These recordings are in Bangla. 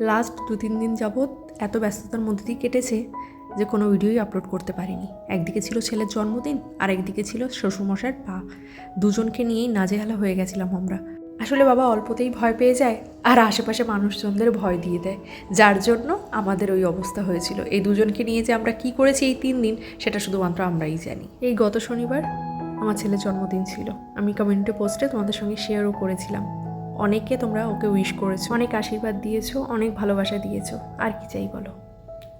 লাস্ট দু তিন দিন যাবৎ এত ব্যস্ততার মধ্যে দিয়ে কেটেছে যে কোনো ভিডিওই আপলোড করতে পারিনি। একদিকে ছিল ছেলের জন্মদিন আর একদিকে ছিল শ্বশুরমশাইয়ের পা। দুজনকে নিয়েই নাজেহালা হয়ে গেছিলাম আমরা। আসলে বাবা অল্পতেই ভয় পেয়ে যায় আর আশেপাশে মানুষজনদের ভয় দিয়ে দেয়। যার জন্য আমাদের ওই অবস্থা হয়েছিল। এই দুজনকে নিয়ে যে আমরা কি করেছি এই তিন দিন, সেটা শুধুমাত্র আমরাই জানি। এই গত শনিবার আমার ছেলের জন্মদিন ছিল। আমি কমিউনিটি পোস্টে তোমাদের সঙ্গে শেয়ারও করেছিলাম। অনেকে তোমরা ওকে উইশ করেছ, অনেক আশীর্বাদ দিয়েছ, অনেক ভালোবাসা দিয়েছ। আর কি চাই বলো?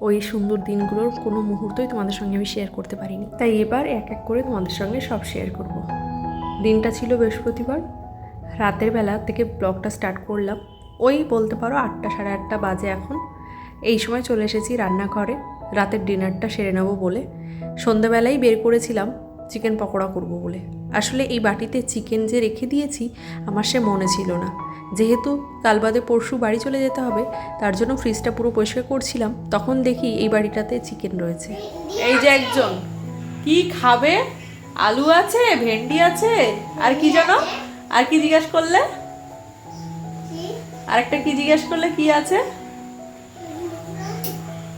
ওই সুন্দর দিনগুলোর কোনো মুহূর্তই তোমাদের সঙ্গে আমি শেয়ার করতে পারিনি। তাই এবার এক এক করে তোমাদের সঙ্গে সব শেয়ার করব। দিনটা ছিল বৃহস্পতিবার। রাতের বেলা থেকে ব্লগটা স্টার্ট করলাম। ওই বলতে পারো আটটা সাড়ে আটটা বাজে এখন। এই সময় চলে এসেছি রান্নাঘরে। রাতের ডিনারটা সেরে নেব বলে। সন্ধ্যাবেলায় বের করেছিলাম। চিকেন পকোড়া করব বলে। আসলে এই বাটিতে চিকেন যে রেখে দিয়েছি, আমার সে মনে ছিল না। যেহেতু কাল বাদে পরশু বাড়ি চলে যেতে হবে, তার জন্য ফ্রিজটা পুরো পরিষ্কার করছিলাম, তখন দেখি এই বাড়িটাতে চিকেন রয়েছে। এই যে একজন, কি খাবে? আলু আছে, ভেন্ডি আছে, আর কি জানো? আর কি জিজ্ঞাসা করলে? আর একটা কি জিজ্ঞেস করলে কি আছে?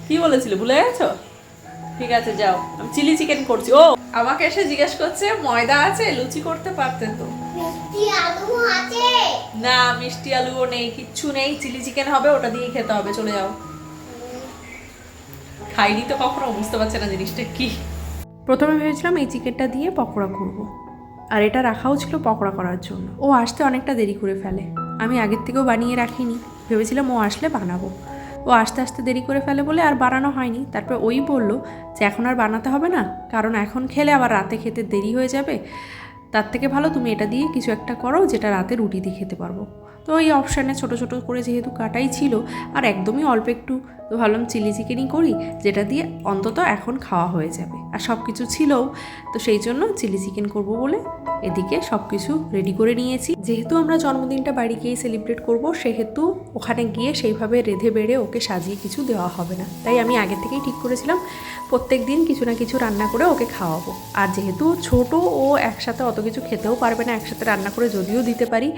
কি বলেছিলে, ভুলে গেছো? ঠিক আছে যাও। আমি চিলি চিকেন করছি। ও আমাকে এসে জিজ্ঞেস করছে ময়দা আছে? লুচি করতে পারতেন তো। মিষ্টি আলু আছে। না মিষ্টি আলুও নেই কিচ্ছু নেই। চিলি চিকেন হবে ওটা দিয়ে খেতে হবে চলে যাও। খাইনি তো কখনো বুঝতে পারছে না জিনিসটা কি। প্রথমে ভেবেছিলাম এই চিকেনটা দিয়ে পকোড়া করব। আর এটা রাখাও ছিল পকোড়া করার জন্য। ও আসতে অনেকটা দেরি করে ফেলে। আমি আগের থেকেও বানিয়ে রাখিনি। ভেবেছিলাম ও আসলে বানাবো। ও আস্তে আস্তে দেরি করে ফেলে বলে আর বানানো হয়নি। তারপর ওই বলল, যে এখন আর বানাতে হবে না, কারণ এখন খেলে আবার রাতে খেতে দেরি হয়ে যাবে। তার থেকে ভালো তুমি এটা দিয়ে কিছু একটা করো, যেটা রাতে রুটি দিয়ে খেতে পারব। তো এই অপশানে ছোট ছোট করে যেহেতু কাটাই ছিল, আর একদমই অল্প একটু তো ভাবলাম চিলি চিকেনই করি, যেটা দিয়ে অন্তত এখন খাওয়া হয়ে যাবে। আর সব কিছু ছিলও, তো সেই জন্য চিলি চিকেন করব বলে এদিকে সব কিছু রেডি করে নিয়েছি। যেহেতু আমরা জন্মদিনটা বাড়ি গিয়েই সেলিব্রেট করব, সেহেতু ওখানে গিয়ে সেইভাবে রেধে বেড়ে ওকে সাজিয়ে কিছু দেওয়া হবে না। তাই আমি আগে থেকেই ঠিক করেছিলাম, প্রত্যেক দিন কিছু না কিছু রান্না করে ওকে খাওয়াবো। আর যেহেতু ছোট, ও একসাথে অত কিছু খেতেও পারবে না, একসাথে রান্না করে যদিও দিতে পারি,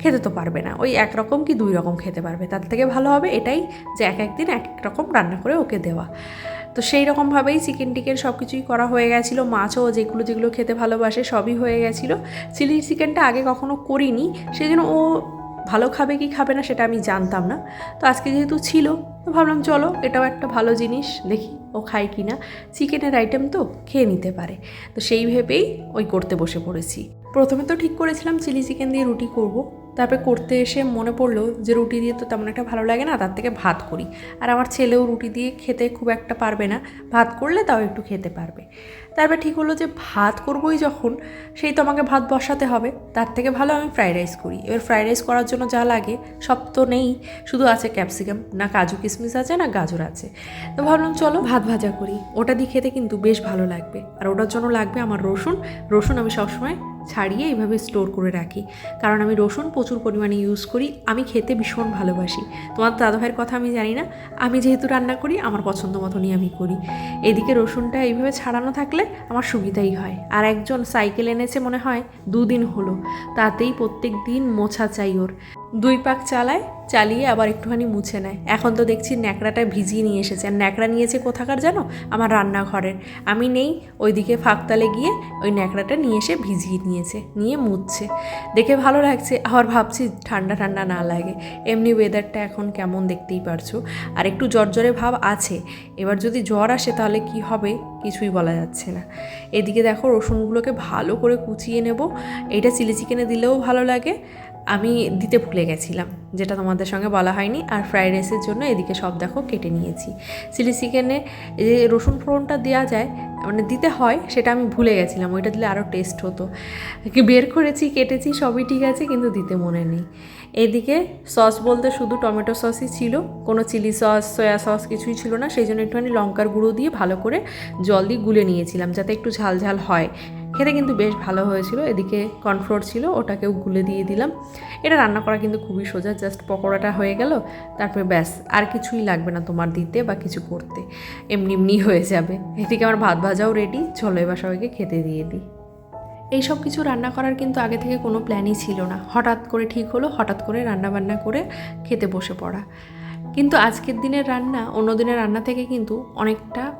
খেতে তো পারবে না। ওই একরকম কি দুই রকম খেতে পারবে? তার থেকে ভালো হবে এটাই যে এক একদিন এক এক রকম রান্না করে ওকে দেওয়া। তো সেই রকমভাবেই চিকেন টিকেন সব কিছুই করা হয়ে গেছিল। মাছও যেগুলো যেগুলো খেতে ভালোবাসে সবই হয়ে গেছিল। চিলি চিকেনটা আগে কখনো করিনি সেই জন্য ও ভালো খাবে কি খাবে না সেটা আমি জানতাম না। তো আজকে যেহেতু ছিল, তো ভাবলাম চলো, এটাও একটা ভালো জিনিস, দেখি ও খায় কি না। চিকেনের আইটেম তো খেয়ে নিতে পারে। তো সেই ভেবেই ওই করতে বসে পড়েছি। প্রথমে তো ঠিক করেছিলাম চিলি চিকেন দিয়ে রুটি করব। তারপরে করতে এসে মনে পড়ল যে রুটি দিয়ে তো তেমন একটা ভালো লাগে না, তার থেকে ভাত করি। আর আমার ছেলেও রুটি দিয়ে খেতে খুব একটা পারবে না, ভাত করলে তাও একটু খেতে পারবে। তারপরে ঠিক হলো যে ভাত করবোই যখন, সেই তো আমাকে ভাত বসাতে হবে। তার থেকে ভালো আমি ফ্রাইড রাইস করি। এবার ফ্রাইড রাইস করার জন্য যা লাগে, সব তো নেই, শুধু আছে ক্যাপসিকাম, না কাজু কিশমিশ আছে, না গাজর আছে। তো ভাবলাম চলো ভাত ভাজা করি। ওটা দিয়ে খেতে কিন্তু বেশ ভালো লাগবে। আর ওটার জন্য লাগবে আমার রসুন। রসুন আমি সবসময় ছাড়িয়ে এইভাবে স্টোর করে রাখি। কারণ আমি রসুন প্রচুর পরিমাণে ইউজ করি, আমি খেতে ভীষণ ভালোবাসি। তোমার দাদা ভাইয়ের কথা আমি জানি না, আমি যেহেতু রান্না করি, আমার পছন্দ মতনই আমি করি। এদিকে রসুনটা এইভাবে ছাড়ানো থাকলে আমার সুবিধাই হয়। আর একজন সাইকেল এনেছে মনে হয় দুদিন হলো, তাতেই প্রত্যেক দিন মোছা চাই ওর। দুই পাক চালায়, চালিয়ে আবার একটুখানি মুছে নেয়। এখন তো দেখছি ন্যাকড়াটা ভিজিয়ে নিয়ে এসেছে। আর ন্যাকড়া নিয়েছে কোথাকার জানো? আমার রান্নাঘরের। আমি নেই, ওইদিকে ফাঁকতালে গিয়ে ওই ন্যাকড়াটা নিয়ে এসে ভিজিয়ে নিয়েছে, নিয়ে মুছছে। দেখে ভালো লাগছে। আবার ভাবছি ঠান্ডা ঠান্ডা না লাগে। এমনি ওয়েদারটা এখন কেমন দেখতেই পারছ? আর একটু জ্বরজ্বরে ভাব আছে। এবার যদি জ্বর আসে তাহলে কি হবে? কিছুই বলা যাচ্ছে না। এদিকে দেখো রসুনগুলোকে ভালো করে কুচিয়ে নেব। এটা চিলি চিকেনে দিলেও ভালো লাগে। আমি দিতে ভুলে গেছিলাম, যেটা তোমাদের সঙ্গে বলা হয়নি। আর ফ্রাইড রাইসের জন্য এদিকে সব দেখো কেটে নিয়েছি। চিলি চিকেনে যে রসুন ফোড়নটা দেওয়া যায় মানে দিতে হয়, সেটা আমি ভুলে গেছিলাম। ওইটা দিলে আরও টেস্ট হতো। বের করেছি, কেটেছি, সবই ঠিক আছে, কিন্তু দিতে মনে নেই। এদিকে সস বলতে শুধু টমেটো সসই ছিল, কোনো চিলি সস, সয়া সস কিছুই ছিল না। সেই জন্য একটুখানি লঙ্কার গুঁড়ো দিয়ে ভালো করে জল দিয়ে গুলে নিয়েছিলাম, যাতে একটু ঝাল ঝাল হয়। খেতে কিন্তু বেশ ভালো হয়েছিল, এদিকে কর্নফ্লোর ছিল, ওটাকেও গুলে দিয়ে দিলাম। এটা রান্না করা কিন্তু খুবই সোজা জাস্ট পকোড়াটা হয়ে গেল, তারপরে ব্যাস, আর কিছুই লাগবে না তোমার দিতে বা কিছু করতে, এমনি এমনি হয়ে যাবে। এদিকে আমার ভাত ভাজাও রেডি চলো এবার সবাইকে খেতে দিয়ে দিই। এই সব কিছু রান্না করার কিন্তু আগে থেকে কোনো প্ল্যানই ছিল না। হঠাৎ করে ঠিক হলো, হঠাৎ করে রান্না বান্না করে খেতে বসে পড়া। কিন্তু আজকের দিনের রান্না অন্য দিনের রান্না থেকে কিন্তু অনেকটা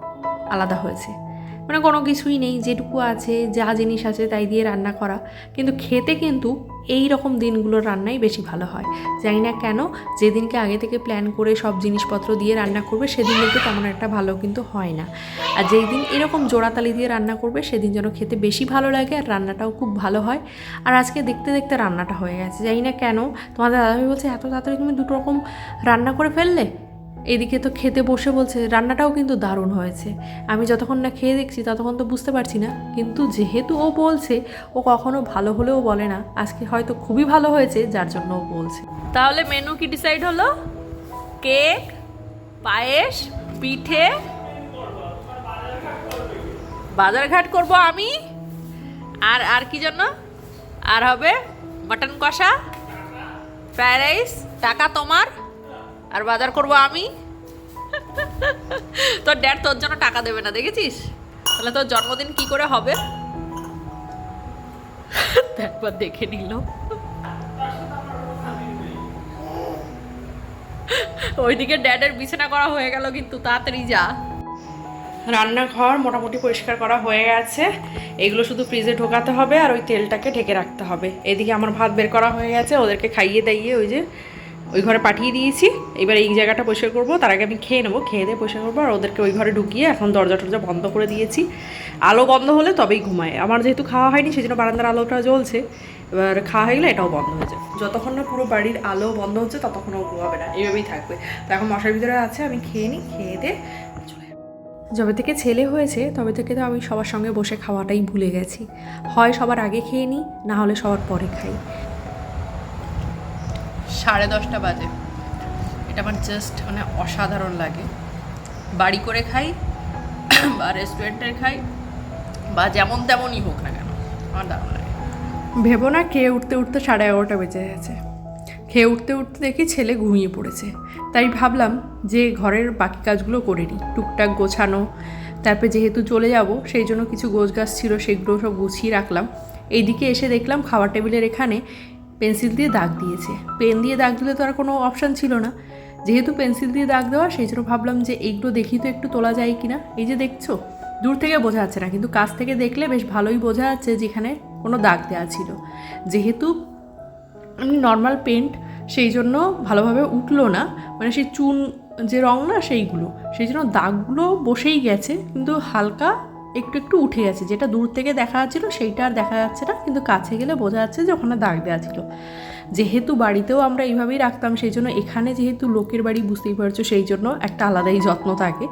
আলাদা হয়েছে। মানে কোনো কিছুই নেই, যেটুকু আছে, যা জিনিস আছে তাই দিয়ে রান্না করা। কিন্তু খেতে কিন্তু এই রকম দিনগুলোর রান্নাই বেশি ভালো হয়। জানি না কেন, যেদিনকে আগে থেকে প্ল্যান করে সব জিনিসপত্র দিয়ে রান্না করবে, সেদিন কিন্তু তেমন একটা ভালো কিন্তু হয় না। আর যেই দিন এরকম জোড়াতালি দিয়ে রান্না করবে, সেদিন যেন খেতে বেশি ভালো লাগে আর রান্নাটাও খুব ভালো হয়। আর আজকে দেখতে দেখতে রান্নাটা হয়ে গেছে। জানি না কেন, তোমাদের দাদাভাই বলছে, এত তাড়াতাড়ি তুমি দুটো রকম রান্না করে ফেললে? এদিকে তো খেতে বসে বলছে, রান্নাটাও কিন্তু দারুণ হয়েছে। আমি যতক্ষণ না খেয়ে দেখছি ততক্ষণ তো বুঝতে পারছি না। কিন্তু যেহেতু ও বলছে, ও কখনো ভালো হলেও বলে না। আজকে হয়তো খুবই ভালো হয়েছে, যার জন্য ও বলছে। তাহলে মেনু কি ডিসাইড হলো? কেক, পায়েস, পিঠে? বাজারঘাট করব আমি? আর আর কি জন্য? আর হবে মাটন কষা? ফ্রাইড রাইস টাকা তোমার? আর বাজার করব আমি? তোর ড্যাড তোর জন্য টাকা দেবে না, দেখেছিস? তাহলে তোর জন্মদিন কি করে হবে? একবার দেখে নিল। ওইদিকে ড্যাডের বিছানা করা হয়ে গেল কিন্তু তাড়াতাড়ি যা। রান্নাঘর মোটামুটি পরিষ্কার করা হয়ে গেছে। এগুলো শুধু ফ্রিজে ঢোকাতে হবে আর ওই তেলটাকে ঢেকে রাখতে হবে। এদিকে আমার ভাত বের করা হয়ে গেছে, ওদেরকে খাইয়ে দাইয়ে ওই যে ওই ঘরে পাঠিয়ে দিয়েছি। এবার এই জায়গাটা পরিষ্কার করব। তার আগে আমি খেয়ে নেব। খেয়ে দিয়ে পরিষ্কার করব। আর ওদেরকে ওই ঘরে ঢুকিয়ে এখন দরজা টরজা বন্ধ করে দিয়েছি। আলো বন্ধ হলে তবেই ঘুমায়। আমার যেহেতু খাওয়া হয়নি সেই জন্য বারান্দার আলোটা জ্বলছে। এবার খাওয়া হয়ে গেলে এটাও বন্ধ হয়ে যাবে। যতক্ষণ না পুরো বাড়ির আলো বন্ধ হচ্ছে, ততক্ষণ ও ঘুমাবে না। এইভাবেই থাকবে। তো এখন মশার ভিতরে আছে, আমি খেয়ে নিই। খেয়ে দিয়ে যবে থেকে ছেলে হয়েছে, তবে থেকে তো আমি সবার সঙ্গে বসে খাওয়াটাই ভুলে গেছি। হয় সবার আগে খেয়ে নিই, না হলে সবার পরে খাই। সাড়ে দশটা বাজে। এটা আমার জাস্ট মানে অসাধারণ লাগে। বাড়ি করে খাই, বা রেস্টুরেন্টের খাই, বা যেমন তেমনই হোক না কেন, আমার দারুণ লাগে। ভেবো না, খেয়ে উঠতে উঠতে সাড়ে এগারোটা বেজে গেছে। খেয়ে উঠতে উঠতে দেখি ছেলে ঘুমিয়ে পড়েছে। তাই ভাবলাম যে ঘরের বাকি কাজগুলো করে নিই। টুকটাক গোছানো, তারপরে যেহেতু চলে যাব, সেই জন্য কিছু গোছ গাছ ছিল, সেগুলো সব গুছিয়ে রাখলাম। এইদিকে এসে দেখলাম খাবার টেবিলের এখানে পেন্সিল দিয়ে দাগ দিয়েছে। পেন দিয়ে দাগ দিলে তো আর কোনো অপশান ছিল না। যেহেতু পেন্সিল দিয়ে দাগ দেওয়া, সেই জন্য ভাবলাম যে এইগুলো দেখি তো একটু তোলা যায় কি না এই যে দেখছ, দূর থেকে বোঝা যাচ্ছে না, কিন্তু কাছ থেকে দেখলে বেশ ভালোই বোঝা যাচ্ছে যেখানে কোনো দাগ দেওয়া ছিল। যেহেতু এমনি নর্মাল পেন্ট সেই জন্য ভালোভাবে উঠল না। মানে সেই চুন যে রং না, সেইগুলো। সেই জন্য দাগগুলো বসেই গেছে, কিন্তু হালকা একটু একটু উঠে গেছে। যেটা দূর থেকে দেখা যাচ্ছিল সেইটা আর দেখা যাচ্ছে না। কিন্তু কাছে গেলে বোঝা যাচ্ছে যে ওখানে দাগ দেওয়া ছিল। যেহেতু বাড়িতেও আমরা এইভাবেই রাখতাম, সেই জন্য এখানে যেহেতু লোকের বাড়ি বুঝতেই পারছ, সেই জন্য একটা আলাদাই যত্ন থাকে।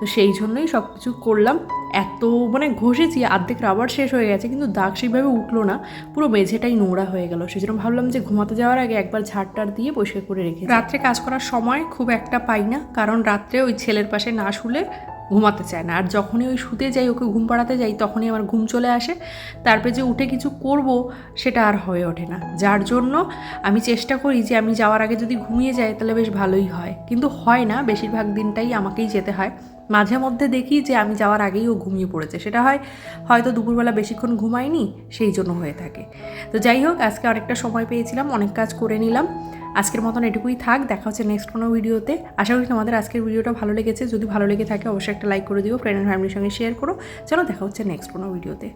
তো সেই জন্যই সব কিছু করলাম। এত মানে ঘষেছি অর্ধেক রাবার শেষ হয়ে গেছে, কিন্তু দাগ সেইভাবে উঠল না। পুরো মেঝেটাই নোংরা হয়ে গেল। সেই জন্য ভাবলাম যে ঘুমাতে যাওয়ার আগে একবার ঝাড়টার দিয়ে পরিষ্কার করে রেখে রাত্রে কাজ করার সময় খুব একটা পাই না। কারণ রাত্রে ওই ছেলের পাশে না শুলে ঘুমাতে চায় না। আর যখনই ওই শুতে যাই, ওকে ঘুম পাড়াতে যাই, তখনই আমার ঘুম চলে আসে। তারপরে যে উঠে কিছু করব, সেটা আর হয়ে ওঠে না। যার জন্য আমি চেষ্টা করি যে, আমি যাওয়ার আগে যদি ঘুমিয়ে যাই, তাহলে বেশ ভালোই হয়। কিন্তু হয় না, বেশিরভাগ দিনটাই আমাকেই যেতে হয়। মাঝে মধ্যে দেখি যে, আমি যাওয়ার আগেই ও ঘুমিয়ে পড়েছে। সেটা হয়, হয়তো দুপুরবেলা বেশিক্ষণ ঘুমায়নি, সেই জন্য হয়ে থাকে। তো যাই হোক, আজকে অনেকটা সময় পেয়েছিলাম, অনেক কাজ করে নিলাম। আজকের মতন এটুকুই থাক, দেখা হচ্ছে নেক্সট কোনো ভিডিওতে। আশা করি তোমাদের আজকের ভিডিওটা ভালো লেগেছে। যদি ভালো লেগে থাকে, অবশ্যই একটা লাইক করে দিও ফ্রেন্ড অ্যান্ড ফ্যামিলির সঙ্গে শেয়ার করো। চলো, দেখা হচ্ছে নেক্সট কোনো ভিডিওতে।